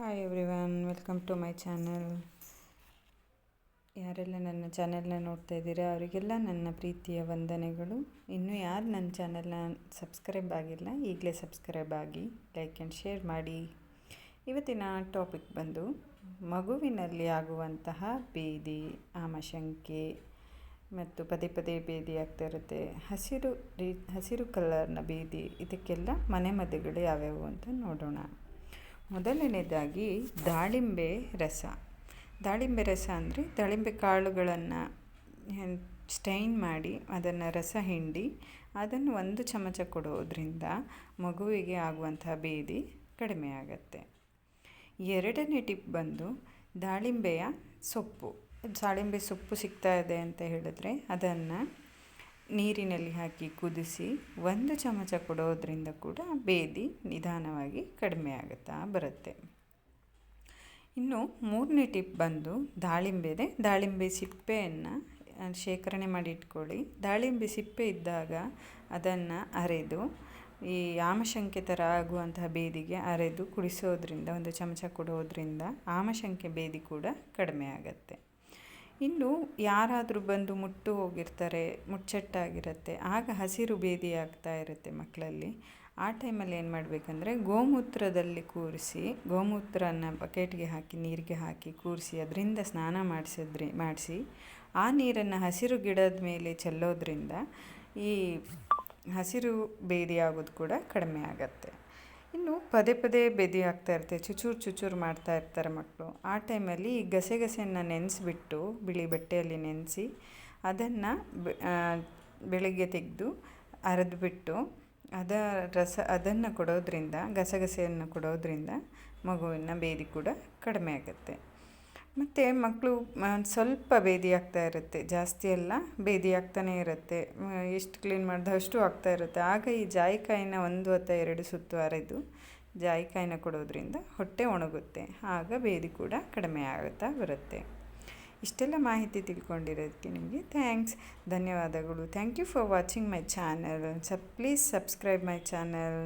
Hi everyone welcome to my channel ಯಾರೆಲ್ಲ ನನ್ನ ಚಾನೆಲ್ನ ನೋಡ್ತಾ ಇದ್ದೀರಾ, ಅವರಿಗೆಲ್ಲ ನನ್ನ ಪ್ರೀತಿಯ ವಂದನೆಗಳು. ಇನ್ನೂ ಯಾರು ನನ್ನ ಚಾನೆಲ್ನ ಸಬ್ಸ್ಕ್ರೈಬ್ ಆಗಿಲ್ಲ, ಈಗಲೇ ಸಬ್ಸ್ಕ್ರೈಬ್ ಆಗಿ ಲೈಕ್ ಆ್ಯಂಡ್ ಶೇರ್ ಮಾಡಿ. ಇವತ್ತಿನ ಟಾಪಿಕ್ ಬಂದು, ಮಗುವಿನಲ್ಲಿ ಆಗುವಂತಹ ಬೇದಿ ಆಮಶಂಕೆ ಮತ್ತು ಪದೇ ಪದೇ ಬೇದಿ ಆಗ್ತಾ ಇರುತ್ತೆ. ಹಸಿರು ರೀ, ಹಸಿರು ಕಲರ್ನ ಬೇದಿ ಇದಕ್ಕೆಲ್ಲ ಮನೆ ಮನೆಮದ್ದುಗಳು ಯಾವ್ಯಾವು ಅಂತ ನೋಡೋಣ. ಮೊದಲನೇದಾಗಿ ದಾಳಿಂಬೆ ರಸ. ದಾಳಿಂಬೆ ರಸ ಅಂದರೆ ದಾಳಿಂಬೆ ಕಾಳುಗಳನ್ನು ಸ್ಟೈನ್ ಮಾಡಿ ಅದನ್ನು ರಸ ಹಿಂಡಿ ಅದನ್ನು ಒಂದು ಚಮಚ ಕೊಡೋದ್ರಿಂದ ಮಗುವಿಗೆ ಆಗುವಂತಹ ಬೇದಿ ಕಡಿಮೆ ಆಗುತ್ತೆ. ಎರಡನೇ ಟಿಪ್ ಬಂದು ದಾಳಿಂಬೆಯ ಸೊಪ್ಪು. ದಾಳಿಂಬೆ ಸೊಪ್ಪು ಸಿಗ್ತಾ ಇದೆ ಅಂತ ಹೇಳಿದ್ರೆ ಅದನ್ನು ನೀರಿನಲ್ಲಿ ಹಾಕಿ ಕುದಿಸಿ ಒಂದು ಚಮಚ ಕೊಡೋದ್ರಿಂದ ಕೂಡ ಬೇದಿ ನಿಧಾನವಾಗಿ ಕಡಿಮೆ ಆಗುತ್ತಾ ಬರುತ್ತೆ. ಇನ್ನು ಮೂರನೇ ಟಿಪ್ ಬಂದು ದಾಳಿಂಬೆದೆ ದಾಳಿಂಬೆ ಸಿಪ್ಪೆಯನ್ನು ಶೇಖರಣೆ ಮಾಡಿ ಇಟ್ಕೊಳ್ಳಿ. ದಾಳಿಂಬೆ ಸಿಪ್ಪೆ ಇದ್ದಾಗ ಅದನ್ನು ಅರೆದು, ಈ ಆಮಶಂಕೆ ಥರ ಆಗುವಂತಹ ಬೇದಿಗೆ ಅರೆದು ಕುಡಿಸೋದ್ರಿಂದ, ಒಂದು ಚಮಚ ಕೊಡೋದ್ರಿಂದ ಆಮಶಂಕೆ ಬೇದಿ ಕೂಡ ಕಡಿಮೆ ಆಗುತ್ತೆ. ಇನ್ನು ಯಾರಾದರೂ ಬಂದು ಮುಟ್ಟು ಹೋಗಿರ್ತಾರೆ, ಮುಚ್ಚಟ್ಟಾಗಿರುತ್ತೆ, ಆಗ ಹಸಿರು ಭೇದಿ ಆಗ್ತಾ ಇರುತ್ತೆ ಮಕ್ಕಳಲ್ಲಿ. ಆ ಟೈಮಲ್ಲಿ ಏನು ಮಾಡಬೇಕಂದ್ರೆ ಗೋಮೂತ್ರದಲ್ಲಿ ಕೂರಿಸಿ, ಗೋಮೂತ್ರನ ಬಕೆಟ್ಗೆ ಹಾಕಿ, ನೀರಿಗೆ ಹಾಕಿ ಕೂರಿಸಿ, ಅದರಿಂದ ಸ್ನಾನ ಮಾಡಿಸಿದ್ರಿ, ಮಾಡಿಸಿ, ಆ ನೀರನ್ನು ಹಸಿರು ಗಿಡದ ಮೇಲೆ ಚೆಲ್ಲೋದ್ರಿಂದ ಈ ಹಸಿರು ಬೇದಿ ಆಗೋದು ಕೂಡ ಕಡಿಮೆ ಆಗುತ್ತೆ. ಇನ್ನು ಪದೇ ಪದೇ ಬೆದಿ ಆಗ್ತಾ ಇರುತ್ತೆ, ಚುಚೂರು ಚುಚೂರು ಮಾಡ್ತಾ ಇರ್ತಾರೆ ಮಕ್ಕಳು ಆ ಟೈಮಲ್ಲಿ ಈ ಗಸೆಗಸೆಯನ್ನು ನೆನೆಸಿಬಿಟ್ಟು, ಬಿಳಿ ಬಟ್ಟೆಯಲ್ಲಿ ನೆನೆಸಿ ಅದನ್ನು ಬೆಳಗ್ಗೆ ತೆಗೆದು ಅರೆದುಬಿಟ್ಟು ಅದ ರಸ, ಅದನ್ನು ಕೊಡೋದ್ರಿಂದ ಗಸಗಸೆಯನ್ನು ಕೊಡೋದ್ರಿಂದ ಮಗುವಿನ ಬೇದಿ ಕೂಡ ಕಡಿಮೆ ಆಗುತ್ತೆ. ಮತ್ತು ಮಕ್ಕಳು ಸ್ವಲ್ಪ ಬೇದಿ ಆಗ್ತಾ ಇರುತ್ತೆ, ಜಾಸ್ತಿ ಎಲ್ಲ ಬೇದಿ ಆಗ್ತಾನೇ ಇರುತ್ತೆ. ಎಷ್ಟು ಕ್ಲೀನ್ ಮಾಡಿದ ಅಷ್ಟು ಆಗ್ತಾ ಇರುತ್ತೆ. ಆಗ ಈ ಜಾಯಿಕಾಯಿನ ಒಂದು ಅಥವಾ ಎರಡು ಸುತ್ತು ಅರೆದು ಜಾಯಿಕಾಯಿನ ಕೊಡೋದ್ರಿಂದ ಹೊಟ್ಟೆ ಒಣಗುತ್ತೆ. ಆಗ ಬೇದಿ ಕೂಡ ಕಡಿಮೆ ಆಗುತ್ತಾ ಬರುತ್ತೆ. ಇಷ್ಟೆಲ್ಲ ಮಾಹಿತಿ ತಿಳ್ಕೊಂಡಿರೋದಕ್ಕೆ ನಿಮಗೆ ಥ್ಯಾಂಕ್ಸ್ ಧನ್ಯವಾದಗಳು. Thank you for watching my channel sub please subscribe my channel